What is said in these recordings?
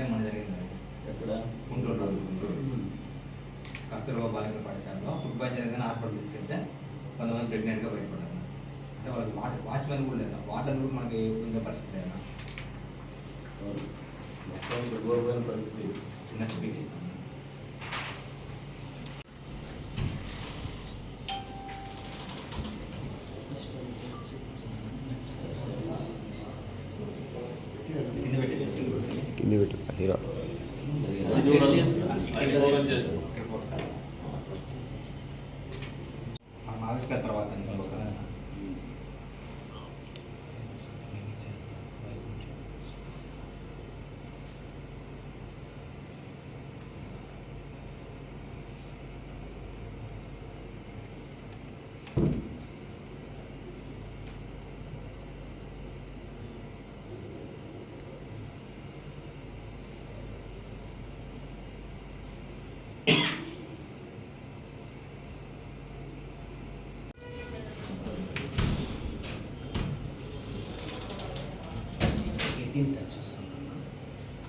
ఏంటంటే మన జరిగింది. ఎక్కడ గుంటూరులో కస్తూర్బా బాలికల పాఠశాలలో ఫుడ్ పాయిజన్ జరిగిన హాస్పిటల్ తీసుకెళ్తే కొంతమంది ప్రెగ్నెంట్గా బయటపడ్డారు అంటే వాళ్ళకి వాచ్ వాచ్మెన్ కూడా లేదు? వాటర్ కూడా మనకి ఉండే పరిస్థితి లేదా? పరిస్థితి. చిన్న స్పీచ్ ఇస్తాం కింద పెట్టేసి కింది పెట్టు హీరో. కూడా అది కూడా చేస్తాం. ఇక్కడికి ఒకసారి మనం ఆవిష్కరణ తర్వాత ఇంకొక ఎయిటీన్ టచ్ వస్తుందన్న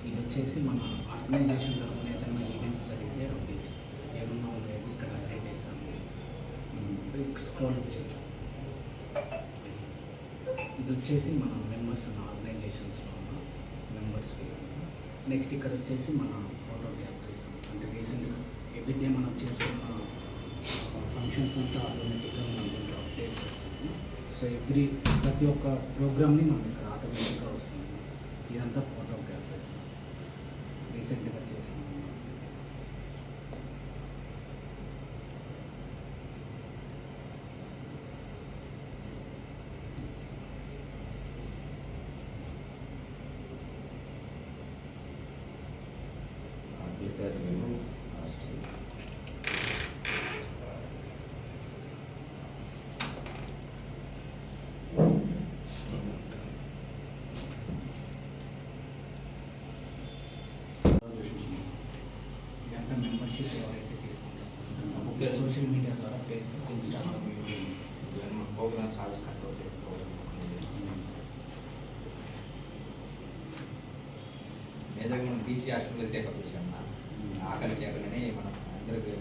ఇది వచ్చేసి మన ఆర్గనైజేషన్ తరఫున ఏదైనా ఈవెంట్స్ జరిగితే అది ఏమన్నా ఉండేది ఇక్కడ రేట్ ఇస్తాము. ఇక్కడ స్క్రోల్ వచ్చింది ఇది వచ్చేసి మన మెంబర్స్ ఉన్న ఆర్గనైజేషన్స్లో ఉన్న మెంబర్స్కి నెక్స్ట్ ఇక్కడ వచ్చేసి మన ఫోటోగ్రాఫర్స్ అంటే రీసెంట్గా ఎవ్రీడే మనం చేస్తున్న ఫంక్షన్స్ అంతా ఆటోమేటిక్గా మనం అప్డేట్ చేస్తాము. సో ఎవ్రీ ప్రతి ఒక్క ప్రోగ్రామ్ని మనం ఇక్కడ ఆటోమేటిక్గా వస్తుంది. ఇదంతా ఫోటోగ్రాఫర్స్ రీసెంట్గా మెంబర్షిప్ ఎవరైతే తీసుకుంటారో ఓకే. సోషల్ మీడియా ద్వారా ఫేస్బుక్ ఇన్స్టాగ్రామ్ ప్రోగ్రామ్స్ ఆవిష్కరణ మేజర్గా మనం బీసీ హాస్టల్ టేకప్ చేసాం ఆకలి కేకలని మనం అందరికి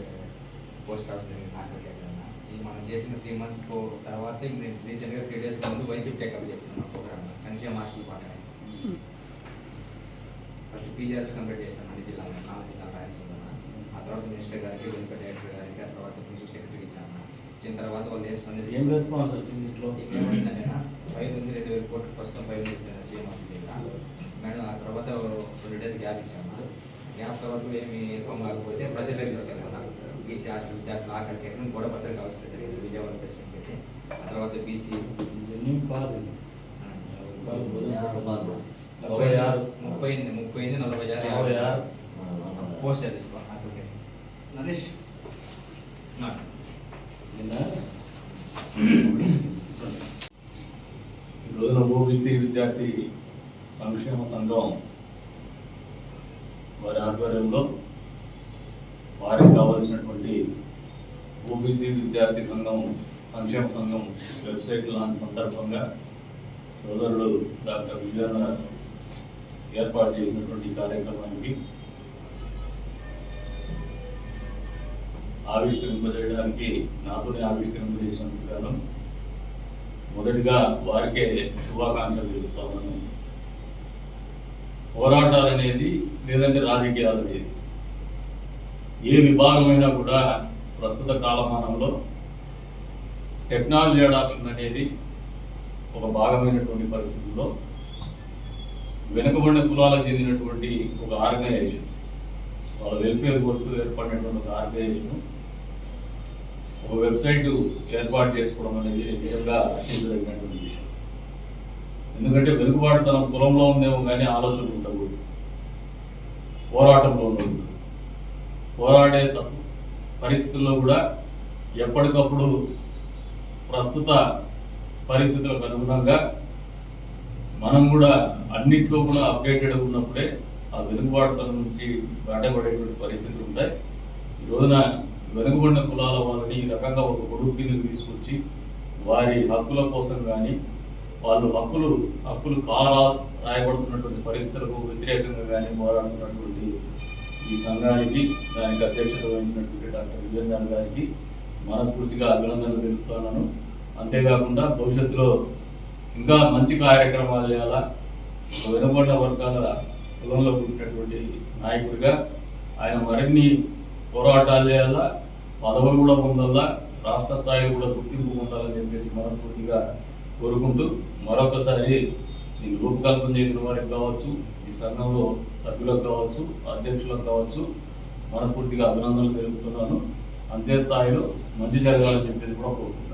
పోస్ట్ కావడం జరిగింది ఆకలి కేకలన్న ఇది మనం చేసిన త్రీ మంత్స్ తర్వాత రీసెంట్గా త్రీ డేస్ ముందు వైసీపీ టేకప్ చేసింది మన ప్రోగ్రామ్ సంక్షేమ హాస్టల్ పాట పీజీఆర్స్ కంప్లీట్ అన్ని జిల్లాలో నాలుగు జిల్లాల రాయలసీమలో. ఆ తర్వాత మినిస్టర్ గారికి వెనుక డైరెక్టర్ గారికి ఆ తర్వాత ప్రిన్సిపల్ సెక్రటరీకి ఇచ్చాము ఇచ్చిన తర్వాత వాళ్ళు ఏ స్పందించి ఏం రెస్పాన్స్ వచ్చింది ఇంట్లో? ఏమైందంటే ఫైవ్ ఉంది రెండు వేల కోట్లు ప్రస్తుతం ఫైవ్ ఉంది సీఎం ఆఫీస్ మేడం ఆ తర్వాత రెండు డేస్ గ్యాప్ ఇచ్చాము. గ్యాప్ తర్వాత ఏమి ఇన్ఫామ్ కాకపోతే ప్రజలకు తీసుకెళ్ళాను బీసీ హాస్టల్ విద్యార్థులు ఆఖరికి ఎక్కడ కూడా భద్రత అవసరం జరిగింది విజయవాడ ప్రెసిడెంట్ అయితే ఆ తర్వాత బీసీ ఇది ముప్పై ఆరు ముప్పై ఎనిమిది ముప్పై ఎనిమిది నలభై ఆరు నలభై ఆరు. పోస్ట్ చేసి ఓకే. నరేష్. నాకు నిన్న ఈ రోజున ఓబీసీ విద్యార్థి సంక్షేమ సంఘం వారి ఆధ్వర్యంలో వారికి కావలసినటువంటి ఓబీసీ విద్యార్థి సంఘం సంక్షేమ సంఘం వెబ్సైట్ లాంచ్ సందర్భంగా సోదరుడు డాక్టర్ విజయన ఏర్పాటు చేసినటువంటి కార్యక్రమానికి ఆవిష్కరింపజేయడానికి నాతోనే ఆవిష్కరింపజేసినందుకు గాను మొదటిగా వారికే శుభాకాంక్షలు తెలుపుతామని పోరాటాలు అనేది లేదంటే రాజకీయాలు అనేది ఏ విభాగమైనా కూడా ప్రస్తుత కాలమానంలో టెక్నాలజీ అడాప్షన్ అనేది ఒక భాగమైనటువంటి పరిస్థితుల్లో వెనుకబడిన కులాలకు చెందినటువంటి ఒక ఆర్గనైజేషన్. వాళ్ళ వెల్ఫేర్ కొరకు ఏర్పడినటువంటి ఒక ఆర్గనైజేషన్. ఒక వెబ్సైట్ ఏర్పాటు చేసుకోవడం అనేది నిజంగా హర్షించదగినటువంటి విషయం. ఎందుకంటే వెనుకబాటుతనం కులంలో ఉందేమో కానీ ఆలోచనలు ఉండకూడదు. పోరాటంలో ఉండకూడదు. పోరాడే త- పరిస్థితుల్లో కూడా ఎప్పటికప్పుడు ప్రస్తుత పరిస్థితులకు అనుగుణంగా మనం కూడా అన్నిట్లో కూడా అప్డేటెడ్ ఉన్నప్పుడే ఆ వెనుకబాటుతనం నుంచి బయటపడేటువంటి పరిస్థితులు ఉంటాయి. ఈ రోజున వెనుకబడిన కులాల వాళ్ళని ఈ రకంగా ఒక గొడుగు కిందకు తీసుకొచ్చి వారి హక్కుల కోసం కానీ వాళ్ళు హక్కులు హక్కులు కారా రాయబడుతున్నటువంటి పరిస్థితులకు వ్యతిరేకంగా కానీ పోరాడుతున్నటువంటి ఈ సంఘానికి దానికి అధ్యక్షత వహించినటువంటి డాక్టర్ విజయనాథ్ గారికి మనస్ఫూర్తిగా అభినందనలు తెలుపుతున్నాను. అంతేకాకుండా భవిష్యత్తులో ఇంకా మంచి కార్యక్రమాలు చేయాలా? ఒక వెనుకబడిన వర్గాల కులంలో పుట్టినటువంటి నాయకుడిగా ఆయన మరిన్ని పోరాటాలు చేయాలా? పదవులు కూడా పొందాలా రాష్ట్ర స్థాయిలో కూడా గుర్తింపు పొందాలని చెప్పేసి మనస్ఫూర్తిగా కోరుకుంటూ మరొకసారి నేను రూపకల్పన చేసిన వారికి కావచ్చు ఈ సంఘంలో సభ్యులకు కావచ్చు అధ్యక్షులకు కావచ్చు మనస్ఫూర్తిగా అభినందనలు తెలుపుతున్నాను. అంతే స్థాయిలో మంచి జరగాలని చెప్పేసి కూడా కోరుకుంటున్నాను.